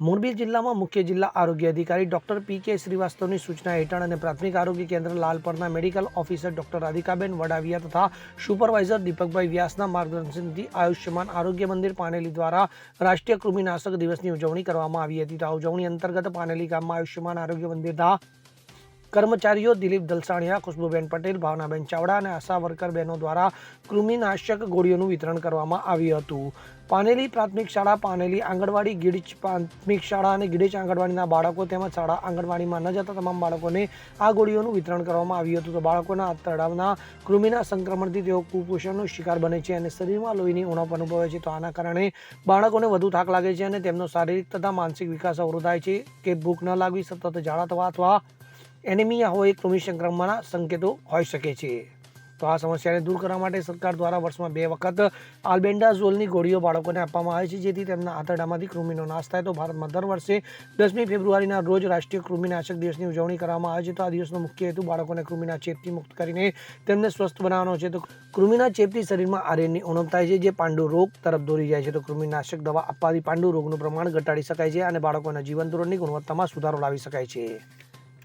મોરબી જિલ્લામાં મુખ્ય જિલ્લા આરોગ્ય અધિકારી ડોક્ટર પી કે શ્રીવાસ્તવની સૂચના હેઠળ અને પ્રાથમિક આરોગ્ય કેન્દ્ર લાલપરના medical officer doctor Radhikaben Vadaviya તથા સુપરવાઇઝર દીપકભાઈ વ્યાસના માર્ગદર્શનથી આયુષ્યમાન આરોગ્ય મંદિર પાનેલી દ્વારા રાષ્ટ્રીય કૃમિનાશક દિવસની ઉજવણી કરવામાં આવી હતી. આ ઉજવણી અંતર્ગત પાનેલી ગામમાં આયુષ્યમાન આરોગ્ય મંદિરના કર્મચારીઓ દિલીપ દલસાણિયા, ખુશ્બુબેન પટેલ, ભાવનાબેન ચાવડા અને આશા વર્કર બહેનો દ્વારા કૃમિનાશક ગોળીઓનું વિતરણ કરવામાં આવ્યું હતું. પાનેલી પ્રાથમિક શાળા, પાનેલી આંગણવાડી ગીડીચ પ્રાથમિક શાળા અને ગીડીચ આંગણવાડીના બાળકો તેમજ શાળા આંગણવાડીમાં ન જતા તમામ બાળકોને આ ગોળીઓનું વિતરણ કરવામાં આવ્યું હતું. તો બાળકોના તળાવના કૃમિના સંક્રમણથી તેઓ કુપોષણનો શિકાર બને છે અને શરીરમાં લોહીની ઉણપ અનુભવે છે. તો આના કારણે બાળકોને વધુ થાક લાગે છે અને તેમનો શારીરિક તથા માનસિક વિકાસ અવરોધાય છે. કે ભૂખ ન લાગવી સતત ઝાડા થવા અથવા એનિમિયા હોય કૃમિ સંક્રમણના સંકેતો હોઈ શકે છે. તો આ સમસ્યાને દૂર કરવા માટે સરકાર દ્વારા વર્ષમાં બે વખત આલ્બેન્ડાઝોલની ગોળીઓ બાળકોને આપવામાં આવે છે, જેથી તેમના આંતરડામાંથી કૃમિનો નાશ થાય. તો ભારતમાં દર વર્ષે દસમી ફેબ્રુઆરીના રોજ રાષ્ટ્રીય કૃમિનાશક દિવસની ઉજવણી કરવામાં આવે છે. તો આ દિવસનો મુખ્ય હેતુ બાળકોને કૃમિના ચેપથી મુક્ત કરીને તેમને સ્વસ્થ બનાવવાનો છે. તો કૃમિના ચેપથી શરીરમાં આર્યનની ઉણપ થાય છે, જે પાંડુ રોગ તરફ દોરી જાય છે. તો કૃમિનાશક દવા આપવાથી પાંડુ રોગનું પ્રમાણ ઘટાડી શકાય છે અને બાળકોના જીવન ધોરણની ગુણવત્તામાં સુધારો લાવી શકાય છે.